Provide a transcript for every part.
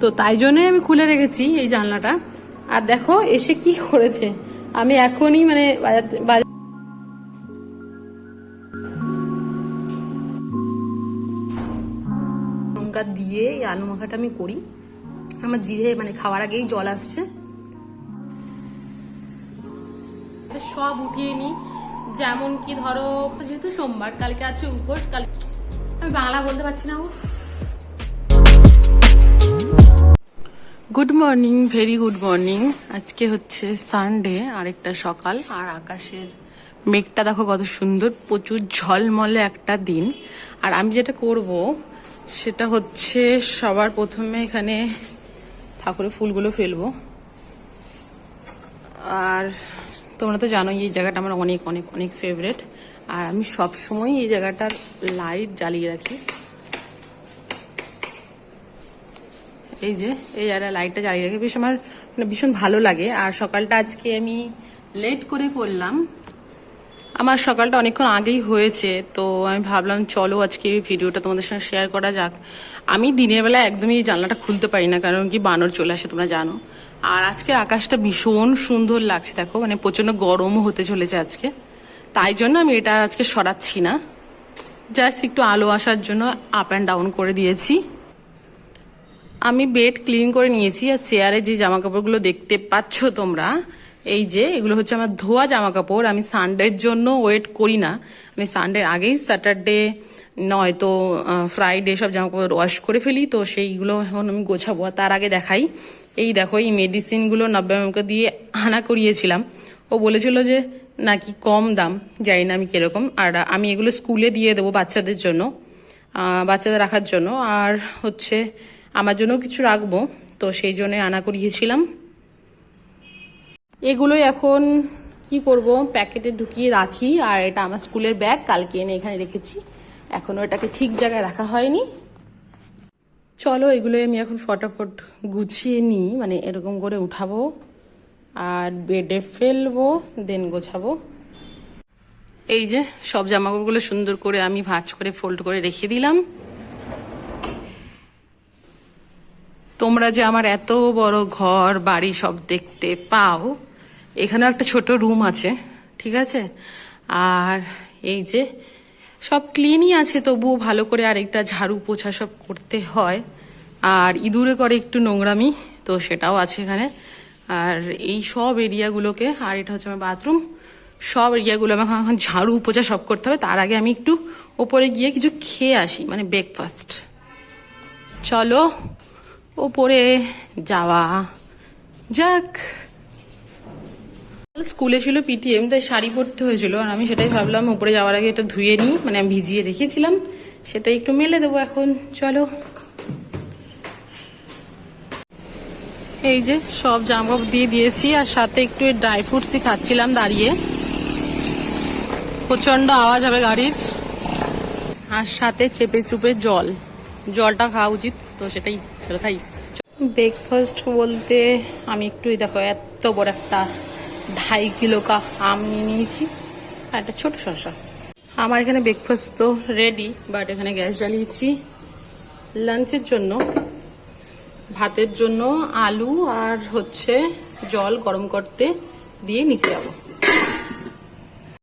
তো তাই জন্যই আমি খুলে রেখেছি এই জানলাটা। আর দেখো, এসে কি করেছে। আমি এখনই মানে বাজাতে- বাজা- লঙ্কা দিয়ে এই আলু মাখাটা আমি করি। আমার জিভে মানে খাওয়ার আগেই জল আসছে। সব উঠিয়ে নি যেমন কি ধরো, যেহেতু সোমবার, কালকে আছে উপোস, কাল আমি বাংলা বলতে পারছি না, উফ। Good morning very good morning আজকে হচ্ছে সানডে আরেকটা সকাল। আর আকাশের মেঘটা দেখো কত সুন্দর, প্রচুর ঝলমলে একটা দিন। আর আমি যেটা করব, সেটা হচ্ছে সবার প্রথমে এখানে ঠাকুরের ফুলগুলো ফেলব। আর তোমরা তো জানোই, এই জায়গাটা আমার অনেক অনেক অনেক ফেভারেট আর আমি সব সময় এই জায়গাটার লাইট জ্বালিয়ে রাখি। এই যে, এই জায়গায় লাইটটা জ্বালিয়ে রাখি, বেশ আমার মানে ভীষণ ভালো লাগে। আর সকালটা আজকে আমি লেট করে করলাম। আমার সকালটা অনেকক্ষণ আগেই হয়েছে, তো আমি ভাবলাম, চলো আজকে এই ভিডিওটা তোমাদের সঙ্গে শেয়ার করা যাক। আমি দিনের বেলা একদমই এই জানলাটা খুলতে পারি না, কারণ কি বানর চলে আসে, তোমরা জানো। আর আজকের আকাশটা ভীষণ সুন্দর লাগছে, দেখো মানে প্রচণ্ড গরমও হতে চলেছে আজকে। তাই জন্য আমি এটা আজকে সরাচ্ছি না। জাস্ট একটু আলো আসার জন্য আপ অ্যান্ড ডাউন করে দিয়েছি। আমি বেড ক্লিন করে নিয়েছি আর চেয়ারে যে জামা কাপড়গুলো দেখতে পাচ্ছ তোমরা, এই যে, এগুলো হচ্ছে আমার ধোয়া জামা কাপড় আমি সানডের জন্য ওয়েট করি না। আমি সানডের আগেই স্যাটারডে নয় তো ফ্রাইডে সব জামা কাপড় ওয়াশ করে ফেলি। তো সেইগুলো এখন আমি গোছাবো তার আগে দেখাই। এই দেখো, এই মেডিসিনগুলো নব্বই আমাকে দিয়ে আনা করিয়েছিলাম। ও বলেছিল যে, নাকি কম দাম? জানি না আমি কীরকম। আর আমি এগুলো স্কুলে দিয়ে দেবো বাচ্চাদের জন্য বাচ্চাদের রাখার জন্য। আর হচ্ছে আমার জন্য কিছু রাখব। তো সেই জন্য আনা করিয়েছিলাম। এগুলোই এখন কি করব? প্যাকেটে ঢুকিয়ে রাখি। আর এটা আমার স্কুলের ব্যাগ। কালকে এনে এখানে রেখেছি। এখনও এটাকে ঠিক জায়গায় রাখা হয়নি। চলো, এগুলোই আমি এখন ফটাফট গুছিয়ে নিই। মানে এরকম করে উঠাবো। আর বেডে ফেলব, দেন গোছাবো। এই যে, সব জামাকাপড়গুলো সুন্দর করে আমি ভাঁজ করে, ফোল্ড করে রেখে দিলাম। তোমরা যে আমার এত বড় ঘর, বাড়ি সব দেখতে পাও এখানে একটা ছোট রুম আছে, ঠিক আছে? আর এই যে সব ক্লিনই আছে, তবুও ভালো করে আরেকটা ঝাড়ু পোছা সব করতে হয়। আর ইঁদুরে করে একটু নোংরামি তো সেটাও আছে এখানে। আর এই সব এরিয়াগুলোকে আর এটা হচ্ছে আমার বাথরুম সব এরিয়াগুলো আমাকে এখন ঝাড়ু পোছা সব করতে হবে। তার আগে আমি একটু ওপরে গিয়ে কিছু খেয়ে আসি মানে ব্রেকফাস্ট চলো ওপরে যাওয়া যাক। স্কুলে ছিল পিটিএম, তাই শাড়ি পরতে হয়েছিল। আর আমি সেটাই ভাবলাম উপরে যাওয়ার আগে এটা ধুয়ে নিই। মানে আমি ভিজিয়ে রেখেছিলাম। সেটাই একটু মেলে দেবো এখন। চলো। এই যে সব জামা দিয়ে দিয়েছি, আর সাথে একটু ড্রাই ফ্রুটসই খাচ্ছিলাম দাঁড়িয়ে। প্রচণ্ড আওয়াজ হবে গাড়ির। আর সাথে চেপে চুপে জল। জলটা খাওয়া উচিত, তো সেটাই চলো খাই। ব্রেকফাস্ট বলতে আমি একটু দেখো, এত বড় একটা ঢাই কিলো কা আম নিয়ে নিয়েছি আর একটা ছোট শসা। আমার এখানে ব্রেকফাস্ট তো রেডি বাট এখানে গ্যাস জ্বালিয়েছি। লাঞ্চের জন্য, ভাতের জন্য আলু আর হচ্ছে জল গরম করতে দিয়ে নিচে যাব।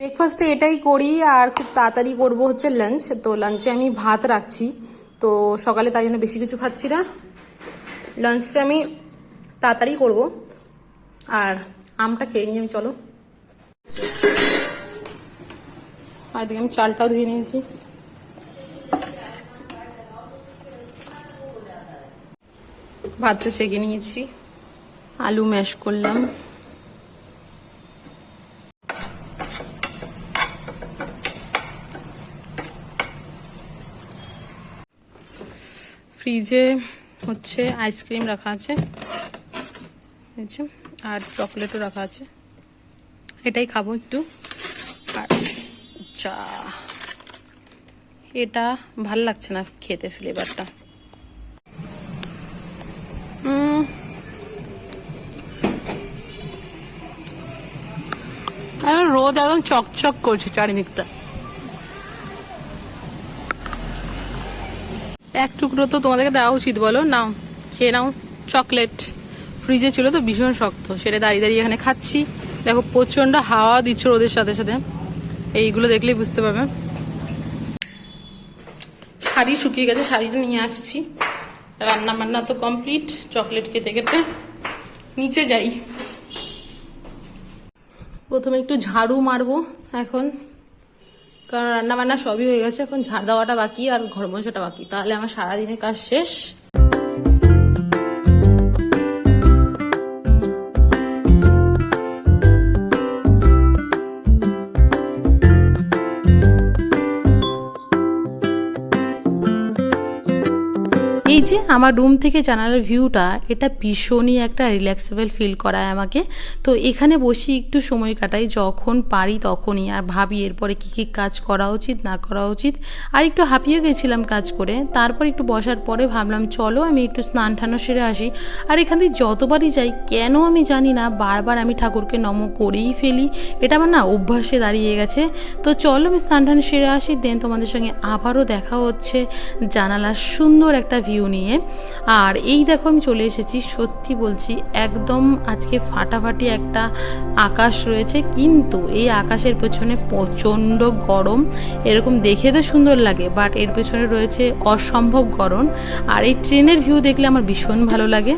ব্রেকফাস্টে এটাই করি আর খুব তাড়াতাড়ি করব হচ্ছে লাঞ্চ তো লাঞ্চে আমি ভাত রাখছি। তো সকালে তাই জন্য বেশি কিছু খাচ্ছি না। লাঞ্চটা আমি তাড়াতাড়ি করব। আর আমটা খেয়ে নিয়ে আমি চলো। আর আমি চালটাও ধুয়ে নিয়েছি। ভাতটা চেকে নিয়েছি। আলু ম্যাশ করলাম। ফ্রিজে হচ্ছে আইসক্রিম রাখা আছে। আর চকলেটও রাখা আছে। এটাই খাব একটু। আর চা এটা ভালো লাগছে না খেতে ফ্লেভারটা রোদ একদম চকচক করছে চারিদিকটা। এক টুকরো তো তোমাদেরকে দেওয়া উচিত, বলো। নাও, খেয়ে নাও। চকলেট। ফ্রিজে ছিল তো, ভীষণ শক্ত। সেটা দাঁড়িয়ে দাঁড়িয়ে এখানে খাচ্ছি। দেখো, প্রচণ্ড হাওয়া দিচ্ছে ওদের সাথে সাথে। এইগুলো দেখলেই বুঝতে পারবে। শাড়ি শুকিয়ে গেছে, শাড়িটা নিয়ে আসছি। রান্না বান্না তো কমপ্লিট, চকলেট খেতে খেতে নিচে যাই। প্রথমে একটু ঝাড়ু মারবো এখন। কারণ রান্না বান্না সবই হয়ে গেছে, এখন ঝাড় দেওয়াটা বাকি আর ঘর মোছাটা বাকি। তাহলে আমার সারাদিনের কাজ শেষ। আমার রুম থেকে জানালার ভিউটা এটা ভীষণই একটা রিল্যাক্সেবল ফিল করায় আমাকে। তো এখানে বসি একটু সময় কাটাই, যখন পারি তখনই। আর ভাবি এরপরে কী কী কাজ করা উচিত, না করা উচিত। আর একটু হাঁপিয়ে গেছিলাম কাজ করে। তারপর একটু বসার পরে ভাবলাম, চলো আমি একটু স্নান টানো সেরে আসি। আর এখান থেকে যতবারই যাই, কেন আমি জানি না, বারবার আমি ঠাকুরকে নম করেই ফেলি। এটা আমার না অভ্যাসে দাঁড়িয়ে গেছে। তো চলো আমি স্নান টান সেরে আসি দেন তোমাদের সঙ্গে আবারও দেখা হচ্ছে। জানালার সুন্দর একটা ভিউ নিয়ে। আর এই দেখো আমি চলে এসেছি, সত্যি বলছি একদম আজকে ফাটাফাটি একটা আকাশ রয়েছে, কিন্তু এই আকাশের পেছনে প্রচণ্ড গরম। এরকম দেখে তো সুন্দর লাগে বাট এর পেছনে রয়েছে অসম্ভব গরম। আর এই ট্রেনের ভিউ দেখলে আমার ভীষণ ভালো লাগে।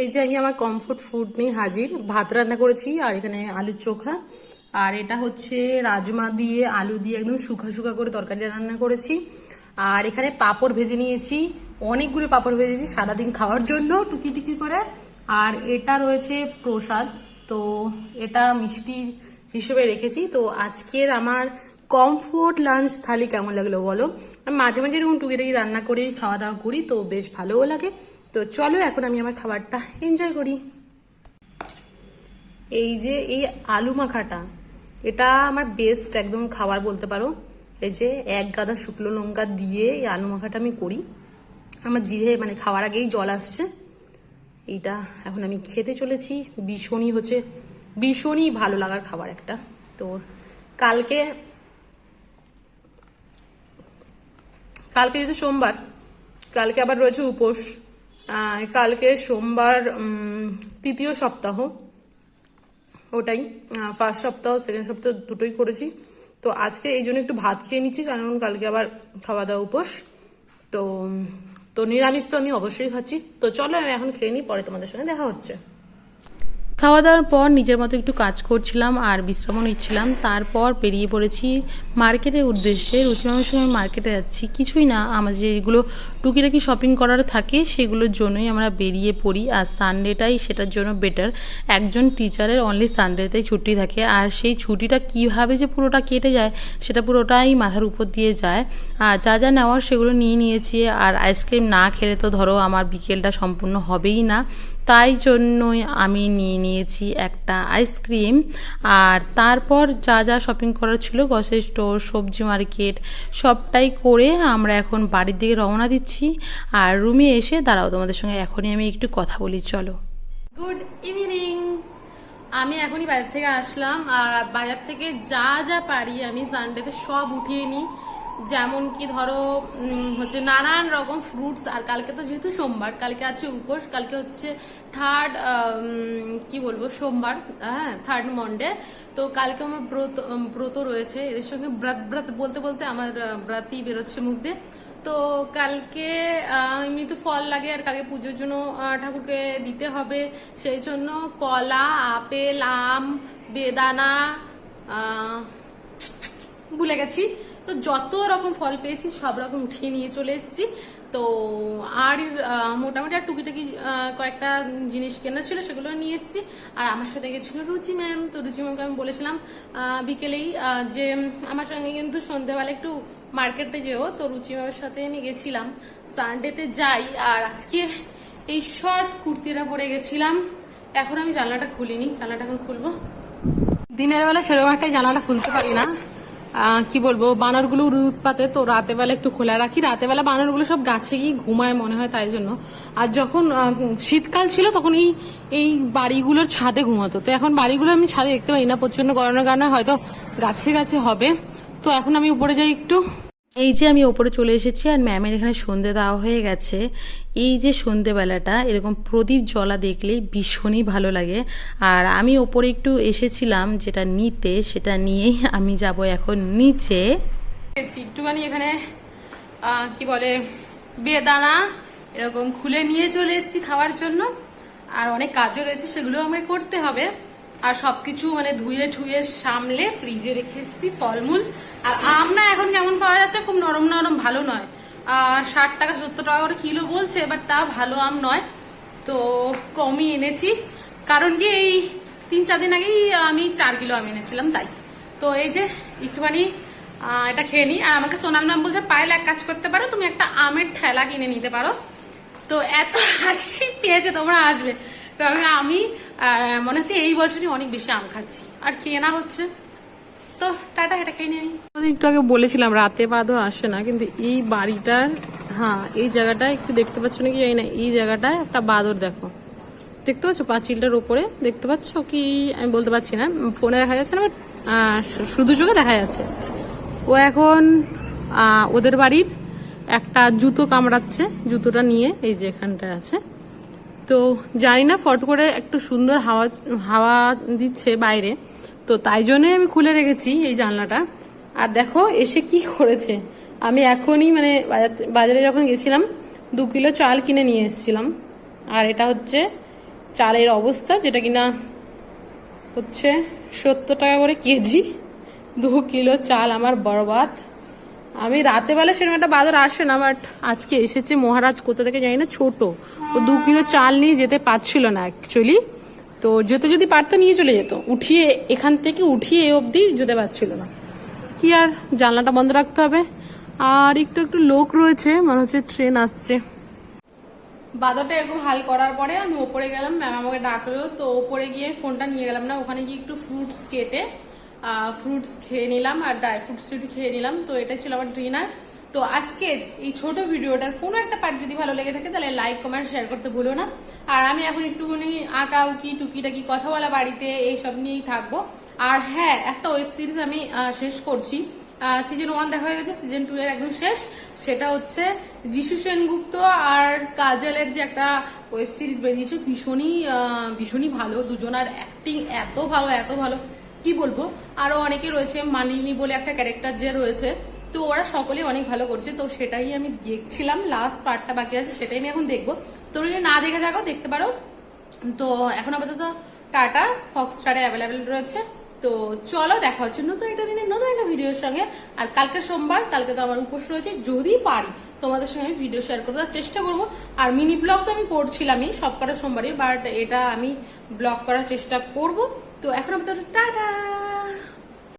এই যে আমি আমার কমফোর্ট ফুড নিয়ে হাজির, ভাত রান্না করেছি আর এখানে আলুর চোখা। আর এটা হচ্ছে রাজমা দিয়ে আলু দিয়ে একদম শুকা শুকা করে তরকারি রান্না করেছি। আর এখানে পাঁপড় ভেজে নিয়েছি, অনেকগুলো পাঁপড় ভেজেছি সারাদিন খাওয়ার জন্য টুকি টুকি করে। আর এটা রয়েছে প্রসাদ, তো এটা মিষ্টি হিসেবে রেখেছি। তো আজকের আমার কমফোর্ট লাঞ্চ থালি কেমন লাগল বলো? আমি মাঝে মাঝে এরকম টুকিটাকি রান্না করি খাওয়া দাওয়া করি, তো বেশ ভালোও লাগে। তো চলো এখন আমি আমার খাবারটা এনজয় করি। এই যে এই আলু মাখাটা, এটা আমার বেস্ট একদম খাবার বলতে পারো। এই যে এক গাদা শুকনো লঙ্কা দিয়ে এই আলু মাখাটা আমি করি। আমার জিভে মানে খাওয়ার আগেই জল আসছে। এইটা এখন আমি খেতে চলেছি। ভীষণই হচ্ছে, ভীষণই ভালো লাগার খাবার একটা। তো কালকে কালকে যেহেতু সোমবার, কালকে আবার রয়েছে উপোস। কালকে সোমবার তৃতীয় সপ্তাহ, ওটাই ফার্স্ট সপ্তাহ সেকেন্ড সপ্তাহ দুটোই করেছি। তো আজকে এই জন্য একটু ভাত খেয়ে নিচ্ছি, কারণ কালকে আবার খাওয়া দাওয়া উপোস। তো তো নিরামিষ তো আমি অবশ্যই খাচ্ছি। তো চলো, আমি এখন খেয়ে নিই, পরে তোমাদের সঙ্গে দেখা হচ্ছে। খাওয়া দাওয়ার পর নিজের মতো একটু কাজ করছিলাম আর বিশ্রামও নিচ্ছিলাম। তারপর বেরিয়ে পড়েছি মার্কেটের উদ্দেশ্যে। রুচিমামের আমি মার্কেটে যাচ্ছি। কিছুই না, আমাদের যেগুলো টুকিটাকি শপিং করার থাকে সেগুলোর জন্যই আমরা বেরিয়ে পড়ি। আর সানডেটাই সেটার জন্য বেটার একজন টিচারের অনলি সানডেতেই ছুটি থাকে। আর সেই ছুটিটা কীভাবে যে পুরোটা কেটে যায়, সেটা পুরোটাই মাথার উপর দিয়ে যায়। আর যা যা নেওয়ার সেগুলো নিয়ে নিয়েছি। আর আইসক্রিম না খেলে তো ধরো আমার বিকেলটা সম্পূর্ণ হবেই না। তাই জন্যই আমি নিয়ে নিয়েছি একটা আইসক্রিম। আর তারপর যা যা শপিং করার ছিল গ্রসারি স্টোর সবজি মার্কেট সবটাই করে আমরা এখন বাড়ির দিকে রওনা দিচ্ছি। আর রুমে এসে দাঁড়াও, তোমাদের সঙ্গে এখনই আমি একটু কথা বলি, চলো। গুড ইভিনিং আমি এখনই বাজার থেকে আসলাম, আর বাজার থেকে যা যা পারি আমি সানডেতে সব উঠিয়ে নিই। যেমন কি ধরো হচ্ছে নানান রকম ফ্রুটস আর কালকে তো যেহেতু সোমবার, কালকে আছে উপোস, কালকে হচ্ছে থার্ড কি বলব, সোমবার হ্যাঁ থার্ড মন্ডে তো কালকে আমার ব্রত ব্রত রয়েছে, এদের সঙ্গে ব্রত ব্রত বলতে বলতে আমার ব্রাতই বেরোচ্ছে মুখ দিয়ে। তো কালকে এমনি তো ফল লাগে, আর কালকে পুজোর জন্য ঠাকুরকে দিতে হবে, সেই জন্য কলা, আপেল, আম, বেদানা ভুলে গেছি। তো যত রকম ফল পেয়েছি, সব রকম উঠিয়ে নিয়ে চলে এসেছি। তো আর মোটামুটি আর টুকিটাকি কয়েকটা জিনিস কেনা ছিল, সেগুলো নিয়ে এসেছি। আর আমার সাথে গেছিল রুচি ম্যাম। তো রুচি ম্যামকে আমি বলেছিলাম বিকেলেই যে আমার সঙ্গে কিন্তু সন্ধেবেলা একটু মার্কেটে যেও। তো রুচি ম্যামের সাথে আমি গেছিলাম। সানডেতে যাই। আর আজকে এই শর্ট কুর্তিটা পরে গেছিলাম। এখন আমি জানলাটা খুলিনি। জানলাটা এখন খুলবো। দিনের বেলা সেরকম একটা জানলাটা খুলতে পারি না। কি বলব, বানরগুলো উৎপাতে তো রাতে বেলা একটু খোলা রাখি। রাতে বেলা বানরগুলো সব গাছে গিয়ে ঘুমায় মনে হয় তাই জন্য। আর যখন শীতকাল ছিল তখন এই এই বাড়িগুলোর ছাদে ঘুমাতো। তো এখন বাড়িগুলো আমি ছাদে দেখতে পাই না প্রচণ্ড গরমের কারণে হয়তো গাছে গাছে হবে। তো এখন আমি উপরে যাই একটু। এই যে আমি ওপরে চলে এসেছি আর ম্যামের এখানে সন্ধে দেওয়া হয়ে গেছে। এই যে সন্ধেবেলাটা, এরকম প্রদীপ জলা দেখলেই ভীষণই ভালো লাগে। আর আমি ওপরে একটু এসেছিলাম যেটা নিতে, সেটা নিয়েই আমি যাব এখন নিচে। একটুখানি এখানে কি বলে, বেদানা এরকম খুলে নিয়ে চলে এসেছি খাওয়ার জন্য। আর অনেক কাজও রয়েছে সেগুলো আমাকে করতে হবে। আর সবকিছু মানে ধুয়ে ঠুয়ে সামলে ফ্রিজে রেখে এসেছি ফলমূল। আর আম না এখন কেমন পাওয়া যাচ্ছে? খুব নরম নরম, ভালো নয়। আর ষাট টাকা, সত্তর টাকা করে কিলো বলছে বাট তা ভালো আম নয়। তো কমই এনেছি। কারণ কি এই তিন চার দিন আগেই আমি চার কিলো আম এনেছিলাম, তাই। তো এই যে একটুখানি এটা খেয়ে নিই। আর আমাকে সোনাল ম্যাম বলছে, পায়েল, এক কাজ করতে পারো, তুমি একটা আমের ঠেলা কিনে নিতে পারো। তো এত হাসি পেয়েছে, তোমরা আসবে। তো আমি আমি মনে হচ্ছে এই বছরই অনেক বেশি আম খাচ্ছি। আর কেনা হচ্ছে? তো টাটা, এটা খেয়ে নিই। একটু আগে বলেছিলাম, রাতে বাদও আসে না, কিন্তু এই বাড়িটার হ্যাঁ এই জায়গাটা একটু দেখতে পাচ্ছ নাকি জানি না, এই জায়গাটায় একটা বাদর দেখো। দেখতে পাচ্ছ পাঁচিলটার ওপরে দেখতে পাচ্ছ কি? আমি বলতে পারছি না, ফোনে দেখা যাচ্ছে না বাট শুধু চোখে দেখা যাচ্ছে। ও এখন ওদের বাড়ির একটা জুতো কামড়াচ্ছে, জুতোটা নিয়ে, এই যে এখানটায় আছে। তো জানি না, ফট করে একটু সুন্দর হাওয়া হাওয়া দিচ্ছে বাইরে। তো তাই জন্যই আমি খুলে রেখেছি এই জানলাটা। আর দেখো, এসে কি করেছে। আমি এখনই মানে বাজার- বাজারে যখন গেছিলাম, দু কিলো চাল কিনে নিয়ে এসেছিলাম। আর এটা হচ্ছে চালের অবস্থা, যেটা কিনা হচ্ছে সত্তর টাকা করে কেজি। দু কিলো চাল আমার বরবাদ। আমি রাতে বেলা সেরকম একটা বাদর আসে না বাট আজকে এসেছে মহারাজ কোথা থেকে জানি না, ছোট। ও দু কিলো চাল নিয়ে যেতে পারছিল না অ্যাকচুয়ালি তো যেতে যদি পারতো নিয়ে চলে যেত। উঠিয়ে এখান থেকে উঠিয়ে এ অবধি যেতে পারছিল না। কি আর, জানলাটা বন্ধ রাখতে হবে। আর একটু একটু লোক রয়েছে, মনে হচ্ছে ট্রেন আসছে। বাদরটা এরকম হাল করার পরে আমি ওপরে গেলাম, ম্যাম আমাকে ডাকলো, তো ওপরে গিয়ে ফোনটা নিয়ে গেলাম না, ওখানে গিয়ে একটু ফ্রুটস কেটে ফ্রুটস খেয়ে নিলাম আর ড্রাই ফ্রুটস একটু খেয়ে নিলাম, তো এটা ছিল আমার ডিনার তো আজকের এই ছোট ভিডিওটার কোনো একটা পার্ট যদি ভালো লেগে থাকে, তাহলে লাইক কমেন্ট শেয়ার করতে ভুলো না। আর আমি এখন একটুখানি আঁকা উকি টুকিটাকি কথা বলা বাড়িতে এইসব নিয়েই থাকব। আর হ্যাঁ একটা ওয়েব সিরিজ আমি শেষ করছি। সিজন ওয়ান দেখা হয়ে গেছে সিজন টু এর একদম শেষ। সেটা হচ্ছে যিশু সেনগুপ্ত আর কাজলের যে একটা ওয়েব সিরিজ বেরিয়েছে, ভীষণই ভীষণই ভালো। দুজনার অ্যাক্টিং এত ভালো এত ভালো। কি বলব? আরও অনেকে রয়েছে, মালিনী বলে একটা ক্যারেক্টার যে রয়েছে, তো ওরা সকলেই অনেক ভালো করছে, তো সেটাই আমি দেখছিলাম লাস্ট পার্টটা বাকি আছে, সেটাই আমি এখন দেখব। তোমরা যদি না দেখে থাকো, দেখতে পারো। তো এখন আপাতত টাটা হটস্টারে অ্যাভেলেবেল রয়েছে। তো চলো, দেখা হচ্ছে নতুন একটা দিনের নতুন একটা ভিডিওর সঙ্গে। আর কালকে সোমবার, কালকে তো আমার উপোস রয়েছে, যদি পারি, তোমাদের সঙ্গে আমি ভিডিও শেয়ার করতে চেষ্টা করব। আর মিনি ব্লগ তো আমি করছিলামই সব কটা সোমবারই বাট এটা আমি ব্লগ করার চেষ্টা করব। তো এখন তো টাটা!